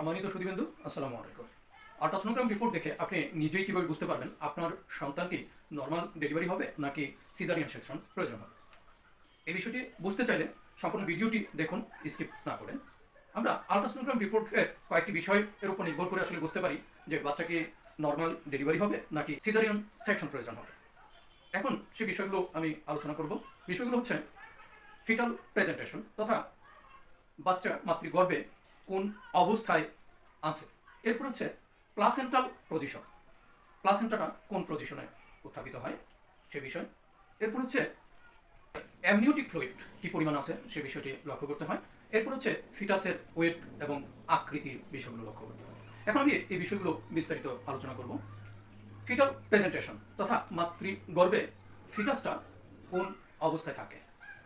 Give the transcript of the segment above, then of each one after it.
সম্মানিত সুদীবন্ধু আসসালামু আলাইকুম। আল্ট্রাসোনোগ্রাম রিপোর্ট দেখে আপনি নিজেই কীভাবে বুঝতে পারবেন আপনার সন্তান কি নর্মাল ডেলিভারি হবে নাকি সিজারিয়ান সেকশন প্রয়োজন হবে? এই বিষয়টি বুঝতে চাইলে সম্পূর্ণ ভিডিওটি দেখুন স্কিপ না করে। আমরা আল্ট্রাসোনোগ্রাম রিপোর্টের কয়েকটি বিষয়ের উপর নির্ভর করে আসলে বুঝতে পারি যে বাচ্চাকে নর্মাল ডেলিভারি হবে নাকি সিজারিয়ান সেকশন প্রয়োজন হবে। এখন সে বিষয়গুলো আমি আলোচনা করব। বিষয়গুলো হচ্ছে ফিটাল প্রেজেন্টেশন তথা বাচ্চা মাতৃগর্ভে কোন অবস্থায় আছে? এরপর হচ্ছে প্লাসেন্টাল পজিশন প্লাসেন্টাটা কোন পজিশনে উত্থাপিত হয়? সে বিষয়। এরপর হচ্ছে অ্যামনিউটিক ফ্লুইড কি পরিমাণ আছে? সে বিষয়টি লক্ষ্য করতে হয়। এরপর হচ্ছে ফিটাসের ওয়েট এবং আকৃতির বিষয়গুলো লক্ষ্য করতে হয়। এখন আমি এই বিষয়গুলো বিস্তারিত আলোচনা করব। ফিটাল প্রেজেন্টেশন তথা মাতৃ মাতৃগর্ভে ফিটাসটা কোন অবস্থায় থাকে?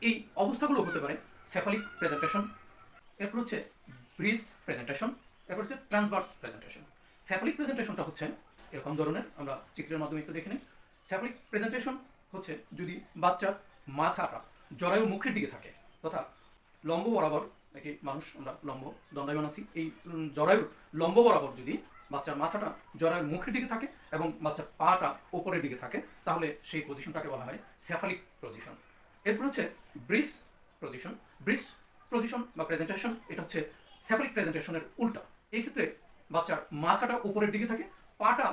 এই অবস্থাগুলো হতে পারে সেফালিক প্রেজেন্টেশন এরপর হচ্ছে ব্রিজ প্রেজেন্টেশন এরপর হচ্ছে ট্রান্সভার্স প্রেজেন্টেশন স্যাফলিক প্রেজেন্টেশনটা হচ্ছে এরকম ধরনের, আমরা চিত্রের মাধ্যমে একটু দেখে নিই। স্যাফলিক প্রেজেন্টেশন হচ্ছে যদি বাচ্চার মাথাটা জরায়ু মুখের দিকে থাকে, তথা লম্ব বরাবর একটি মানুষ, আমরা লম্ব দণ্ডায়মান আছি, এই জরায়ুর লম্ব বরাবর যদি বাচ্চার মাথাটা জরায়ুর মুখের দিকে থাকে এবং বাচ্চার পাটা ওপরের দিকে থাকে, তাহলে সেই পজিশনটাকে বলা হয় স্যাফালিক পজিশন এরপর হচ্ছে ব্রিস পজিশন ব্রিজ পজিশন বা প্রেজেন্টেশন এটা হচ্ছে স্যাফালিক প্রেজেন্টেশনের উল্টা। এই ক্ষেত্রে বাচ্চার মাথাটা উপরের দিকে থাকে, পাটা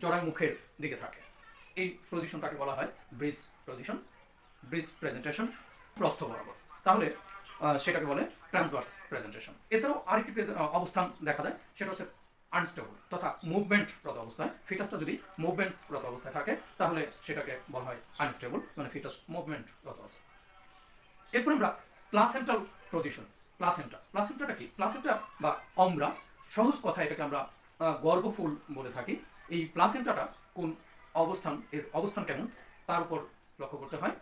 জরায়ু মুখের দিকে থাকে। এই পজিশনটাকে বলা হয় ব্রিজ পজিশন ব্রিজ প্রেজেন্টেশন প্রস্থ বরাবর। তাহলে সেটাকে বলে ট্রান্সভার্স প্রেজেন্টেশন এছাড়াও আরেকটি অবস্থান দেখা যায়, সেটা হচ্ছে আনস্টেবল তথা মুভমেন্টরত অবস্থায়। ফিটাসটা যদি মুভমেন্টরত অবস্থায় থাকে, তাহলে সেটাকে বলা হয় আনস্টেবল মানে ফিটাস মুভমেন্টরত আছে। এরপর আমরা প্লাসেন্টাল পজিশন প্লাসেন্টা। প্লাসেন্টাটা কি? প্লাসেন্টা বা অমরা সহজ কথায় এটাকে আমরা গর্ভফুল বলে থাকি। এই প্লাসেন্টাটা কোন অবস্থান এর অবস্থান কেমন? তার উপর লক্ষ্য করতে হয়।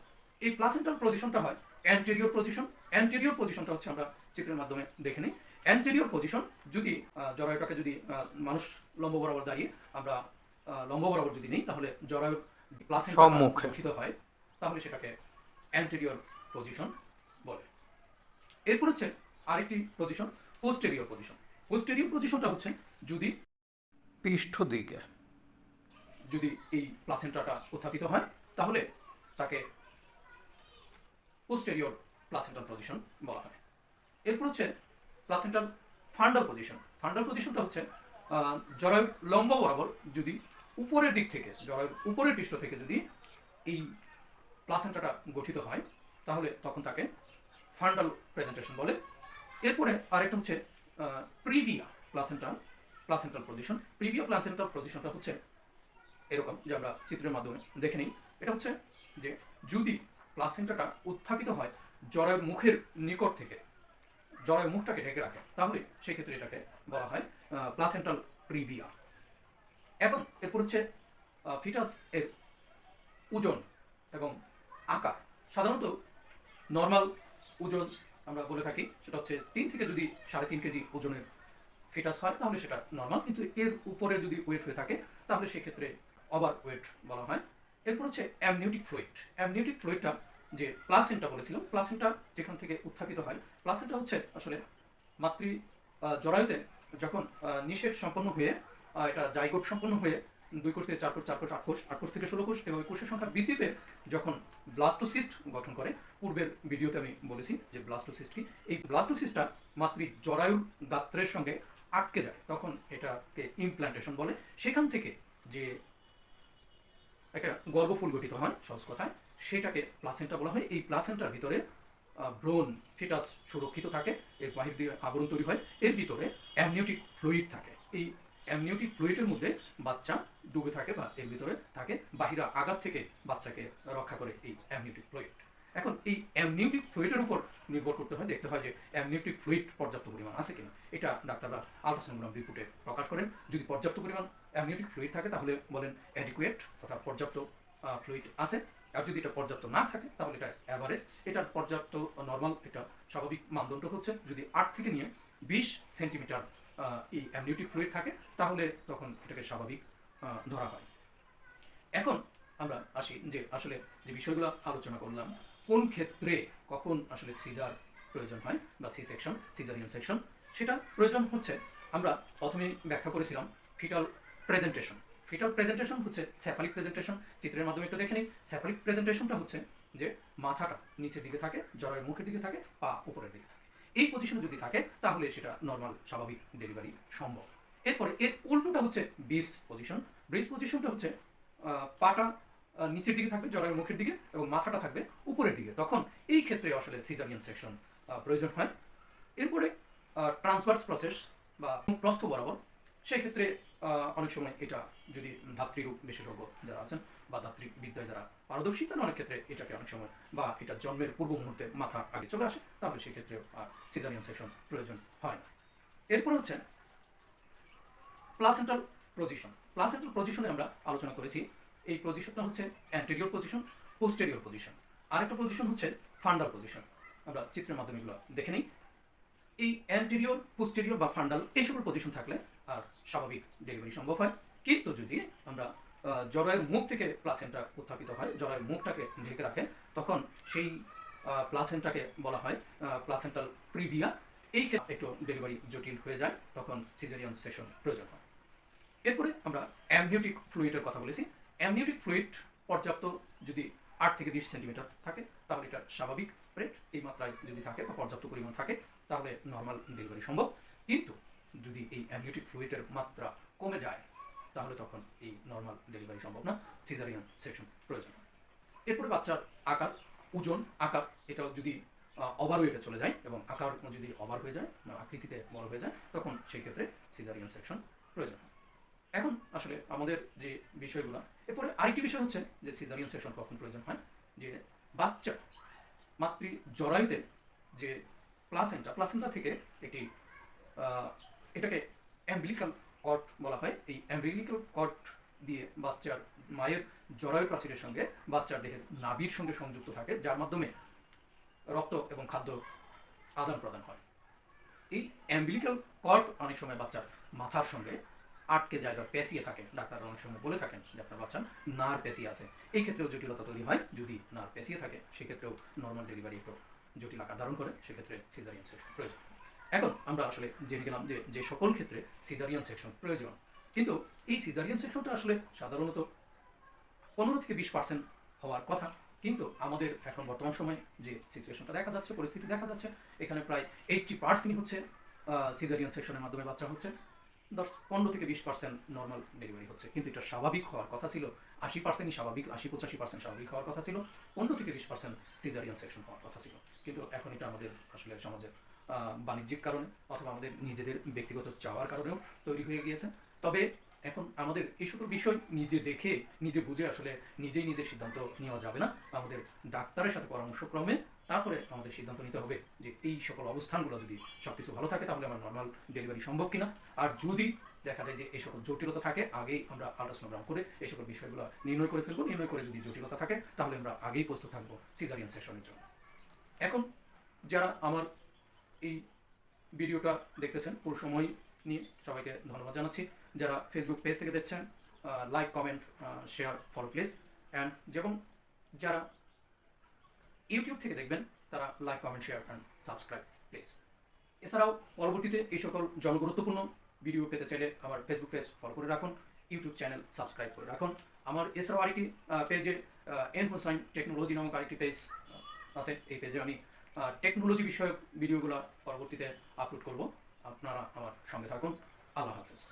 এই প্লাসেন্টাল পজিশনটা হয় অ্যান্টেরিয়র পজিশন অ্যান্টেরিয়র পজিশনটা হচ্ছে আমরা চিত্রের মাধ্যমে দেখে নিই। অ্যান্টেরিয়র পজিশন যদি জরায়ুটাকে যদি মানুষ লম্ব বরাবর দাঁড়িয়ে আমরা লম্ব বরাবর যদি নেই তাহলে জরায়ুর প্লাসেন্টা সম্মুখে। গঠিত হয় তাহলে সেটাকে অ্যান্টেরিয়র পজিশন বলে। এরপর হচ্ছে আরেকটি পজিশন পোস্টেরিয়র পজিশন পোস্টেরিয়র পজিশনটা হচ্ছে যদি পৃষ্ঠ দিকে। যদি এই প্লাসেন্টাটা উত্থাপিত হয় তাহলে তাকে পোস্টেরিয়র প্লাসেন্টাল পজিশন বলা হয়। এরপর হচ্ছে প্লাসেন্টাল ফান্ডাল পজিশন ফান্ডাল পজিশনটা হচ্ছে জরায়ুর লম্ব বরাবর যদি উপরের দিক থেকে জরায়ুর উপরের পৃষ্ঠ থেকে যদি এই প্লাসেন্টাটা গঠিত হয় তাহলে তখন তাকে ফান্ডাল প্রেজেন্টেশন বলে এরপরে আরেকটা হচ্ছে previa placental placental position previa placental পজিশনটা হচ্ছে এরকম যে আমরা চিত্রের মাধ্যমে দেখে নিই। এটা হচ্ছে যে যদি প্লাসেন্টাটা উত্থাপিত হয় জরায়ুর মুখের নিকট থেকে জরায়ু মুখটাকে ঢেকে রাখে, তাহলে সেই ক্ষেত্রে এটাকে বলা হয় প্লাসেন্টাল প্রিভিয়া এবং এরপর হচ্ছে ফিটাস এর ওজন এবং আকার। সাধারণত নর্মাল ওজন আমরা বলে থাকি, সেটা হচ্ছে তিন থেকে যদি সাড়ে তিন কেজি ওজনের ফিটাস হয়, তাহলে সেটা নর্মাল কিন্তু এর উপরে যদি ওয়েট হয়ে থাকে, তাহলে সেক্ষেত্রে ওভার ওয়েট বলা হয়। এরপর হচ্ছে অ্যামনিউটিক ফ্লুইড অ্যামনিউটিক ফ্লুইডটা যে প্লাসেন্টা বলেছিলাম প্লাসেন্টা যেখান থেকে উত্থাপিত হয় প্লাসেন্টা হচ্ছে আসলে মাতৃ জরায়ুতে যখন নিষেধ সম্পন্ন হয়ে এটা জাইগোট সম্পন্ন হয়ে দুই কোষ থেকে চার কোষ চার কোষ, আট কোষ আট কোষ থেকে ষোলো কোষ এবং কোষের সংখ্যা বৃদ্ধি পেয়ে যখন ব্লাস্টোসিস্ট গঠন করে, পূর্বের ভিডিওতে আমি বলেছি যে ব্লাস্টোসিস্ট কি? এই ব্লাস্টোসিস্টটা মাতৃ জরায়ুর গাত্রের সঙ্গে আটকে যায়। তখন এটাকে ইমপ্ল্যান্টেশন বলে। সেখান থেকে যে একটা গর্ভফুল গঠিত হয়, সহজ কথায়, সেটাকে প্লাসেন্টা বলা হয়। এই প্লাসেন্টার ভিতরে ব্রোন, ফিটাস সুরক্ষিত থাকে, এর বাহির দিয়ে আবরণ তৈরি হয়। এর ভিতরে অ্যামনিউটিক ফ্লুইড থাকে। এই অ্যামনিওটিক ফ্লুইডের মধ্যে বাচ্চা ডুবে থাকে বা এর ভিতরে থাকে, বাহিরা আঘাত থেকে বাচ্চাকে রক্ষা করে এই অ্যামনিওটিক ফ্লুইড এখন এই অ্যামনিওটিক ফ্লুইডের উপর নির্ভর করতে হয়, দেখতে হয় যে অ্যামনিওটিক ফ্লুইড পর্যাপ্ত পরিমাণ আছে কিনা। এটা ডাক্তাররা আলট্রাসাউন্ড রিপোর্টে প্রকাশ করেন। যদি পর্যাপ্ত পরিমাণ অ্যামনিওটিক ফ্লুইড থাকে, তাহলে বলেন অ্যাডিকুয়েট তথা পর্যাপ্ত ফ্লুইড আছে। আর যদি এটা পর্যাপ্ত না থাকে, তাহলে এটা অ্যাভারেজ এটার পর্যাপ্ত নর্মাল এটা স্বাভাবিক মানদণ্ড হচ্ছে যদি আট থেকে নিয়ে বিশ সেন্টিমিটার এই অ্যামনিওটিক ফ্লুইড থাকে, তাহলে তখন এটাকে স্বাভাবিক ধরা হয়। এখন আমরা আসি যে আসলে যে বিষয়গুলো আলোচনা করলাম, কোন ক্ষেত্রে কখন আসলে সিজার প্রয়োজন হয় বা সি সেকশন সিজারিয়ান সেকশন সেটা প্রয়োজন হচ্ছে, আমরা প্রথমেই ব্যাখ্যা করেছিলাম ফিটাল প্রেজেন্টেশন ফিটাল প্রেজেন্টেশন হচ্ছে স্যাফালিক প্রেজেন্টেশন চিত্রের মাধ্যমে একটু দেখে নিই। স্যাফালিক প্রেজেন্টেশনটা হচ্ছে যে মাথাটা নিচের দিকে থাকে, জরায়ের মুখের দিকে থাকে, পা উপরের দিকে থাকে। এই পজিশনে যদি থাকে, তাহলে সেটা নর্মাল স্বাভাবিক ডেলিভারি সম্ভব। এরপরে এর উল্টোটা হচ্ছে বিস পজিশন ব্রিজ পজিশনটা হচ্ছে পাটা নিচের দিকে থাকবে জরায়ের মুখের দিকে, এবং মাথাটা থাকবে উপরের দিকে। তখন এই ক্ষেত্রে আসলে সিজারিয়ান সেকশন প্রয়োজন হয়। এরপরে ট্রান্সফার্স প্রসেস বা প্রস্থ বরাবর, সেক্ষেত্রে অনেক সময় এটা যদি ধাত্রীরূপ বিশেষজ্ঞ যারা আছেন বা ধাত্রী বিদ্যায় যারা পারদর্শী, তারা অনেক ক্ষেত্রে এটাকে অনেক সময় বা এটা জন্মের পূর্ব মুহূর্তে মাথা আগে চলে আসে, তাহলে সেক্ষেত্রে সিজারিয়ান সেকশন প্রয়োজন হয় না। এরপরে হচ্ছে প্লাসেন্টাল পজিশন প্লাসেন্টাল পজিশনে আমরা আলোচনা করেছি, এই পজিশনটা হচ্ছে অ্যান্টেরিয়র পজিশন পোস্টেরিয়র পজিশন আরেকটা পজিশন হচ্ছে ফান্ডাল পজিশন আমরা চিত্রের মাধ্যমে এগুলো দেখে নিই। এই অ্যান্টেরিয়র পোস্টেরিয়র বা ফান্ডাল এই সকল পজিশন থাকলে আর স্বাভাবিক ডেলিভারি সম্ভব হয়। কিন্তু যদি আমরা জরায়ের মুখ থেকে প্লাসেন্টা উত্থাপিত হয়, জরায়ের মুখটাকে ঢেকে রাখে। তখন সেই প্লাসেন্টাকে বলা হয় প্লাসেন্টাল প্রিভিয়া এই ক্ষেত্রে একটু ডেলিভারি জটিল হয়ে যায়, তখন সিজারিয়ান সেশন প্রয়োজন হয়। এরপরে আমরা অ্যামনিওটিক ফ্লুইডের কথা বলেছি। অ্যামনিওটিক ফ্লুইড পর্যাপ্ত যদি আট থেকে বিশ সেন্টিমিটার থাকে, তাহলে এটা স্বাভাবিক রেট এই মাত্রায় যদি থাকে বা পর্যাপ্ত পরিমাণ থাকে, তাহলে নর্মাল ডেলিভারি সম্ভব। কিন্তু যদি এই অ্যামনিওটিক ফ্লুইডের মাত্রা কমে যায় তাহলে তখন এই নর্মাল ডেলিভারি সম্ভব না। সিজারিয়ান সেকশন প্রয়োজন। এরপরে বাচ্চার আকার, ওজন, আকার, এটাও যদি ওভার ওয়েটে চলে যায় এবং আকার যদি ওভার হয়ে যায় আকৃতিতে বড় হয়ে যায়, তখন সেই ক্ষেত্রে সিজারিয়ান সেকশন প্রয়োজন। এখন আসলে আমাদের যে বিষয়গুলো, এরপরে আরেকটি বিষয় হচ্ছে যে সিজারিয়ান সেকশন কখন প্রয়োজন হয়? যে বাচ্চা মাতৃ জরায়ুতে যে প্লাসেন্টা প্লাসেন্টা থেকে একটি এটাকে অ্যাম্বিলিক্যাল কট বলা হয়, এই অ্যাম্বিলিক্যাল কট দিয়ে বাচ্চার মায়ের জরায়ু প্রাচীরের সঙ্গে বাচ্চার দেহের নাভির সঙ্গে সংযুক্ত থাকে, যার মাধ্যমে রক্ত এবং খাদ্য আদান প্রদান হয়। এই অ্যাম্বিলিক্যাল কর্ড অনেক সময় বাচ্চার মাথার সঙ্গে আটকে যায় বা পেঁচিয়ে থাকে, ডাক্তাররা অনেক সময় বলে থাকেন যে আপনার বাচ্চার নার পেঁচিয়ে আছে। এই ক্ষেত্রেও জটিলতা তৈরি হয়, যদি নার পেঁচিয়ে থাকে, সেক্ষেত্রেও নর্মাল ডেলিভারি একটু জটিল আকার ধারণ করে, সেক্ষেত্রে সিজারিয়ান প্রয়োজন। এখন আমরা আসলে জেনে গেলাম যে যে সকল ক্ষেত্রে সিজারিয়ান সেকশন প্রয়োজন। কিন্তু এই সিজারিয়ান সেকশনটা আসলে সাধারণত পনেরো থেকে বিশ পার্সেন্ট হওয়ার কথা। কিন্তু আমাদের এখন বর্তমান সময়ে যে সিচুয়েশনটা দেখা যাচ্ছে, পরিস্থিতি দেখা যাচ্ছে, এখানে প্রায় এইটটি পার্সেন্টই হচ্ছে সিজারিয়ান সেকশনের মাধ্যমে বাচ্চা হচ্ছে। দশ, পনেরো থেকে বিশ পার্সেন্ট নর্মাল ডেলিভারি হচ্ছে। কিন্তু এটা স্বাভাবিক হওয়ার কথা ছিল, আশি পার্সেন্টই স্বাভাবিক, আশি পঁচাশি পার্সেন্ট স্বাভাবিক হওয়ার কথা ছিল, পনেরো থেকে বিশ পার্সেন্ট সিজারিয়ান সেকশন হওয়ার কথা ছিল। কিন্তু এখন এটা আমাদের আসলে সমাজের বাণিজ্যিক কারণে অথবা আমাদের নিজেদের ব্যক্তিগত চাওয়ার কারণেও তৈরি হয়ে গিয়েছে। তবে এখন আমাদের এই সকল বিষয় নিজে দেখে, নিজে বুঝে আসলে নিজেই নিজের সিদ্ধান্ত নেওয়া যাবে না। আমাদের ডাক্তারের সাথে পরামর্শক্রমে তারপরে আমাদের সিদ্ধান্ত নিতে হবে যে এই সকল অবস্থানগুলো যদি সব কিছু ভালো থাকে তাহলে আমার নর্মাল ডেলিভারি সম্ভব কিনা। আর যদি দেখা যায় যে এই সকল জটিলতা থাকে, আগেই আমরা আল্ট্রাসোনোগ্রাম করে এই সকল বিষয়গুলো নির্ণয় করে ফেলব। নির্ণয় করে যদি জটিলতা থাকে, তাহলে আমরা আগেই প্রস্তুত থাকব সিজারিয়ান সেকশনের জন্য। এখন যারা আমার এই ভিডিওটা দেখতেছেন পুরো সময় নিয়ে সবাইকে ধন্যবাদ জানাচ্ছি। যারা ফেসবুক পেজ থেকে দেখছেন like comment share follow please and যেমন যারা ইউটিউব থেকে দেখবেন, তারা like comment share and subscribe please এছাড়াও পরবর্তীতে এই সকল জনগুরুত্বপূর্ণ ভিডিও পেতে চাইলে আমার ফেসবুক পেজ ফলো করে রাখুন ইউটিউব চ্যানেল সাবস্ক্রাইব করে রাখুন। আমার এছাড়াও আরেকটি পেজে এন হোসাইন টেকনোলজি নামক আরেকটি পেজ আছে। এই পেজে আমি টেকনোলজি বিষয়ক ভিডিওগুলো পরবর্তীতে আপলোড করব। আপনারা আমার সঙ্গে থাকুন। আল্লাহ হাফেজ।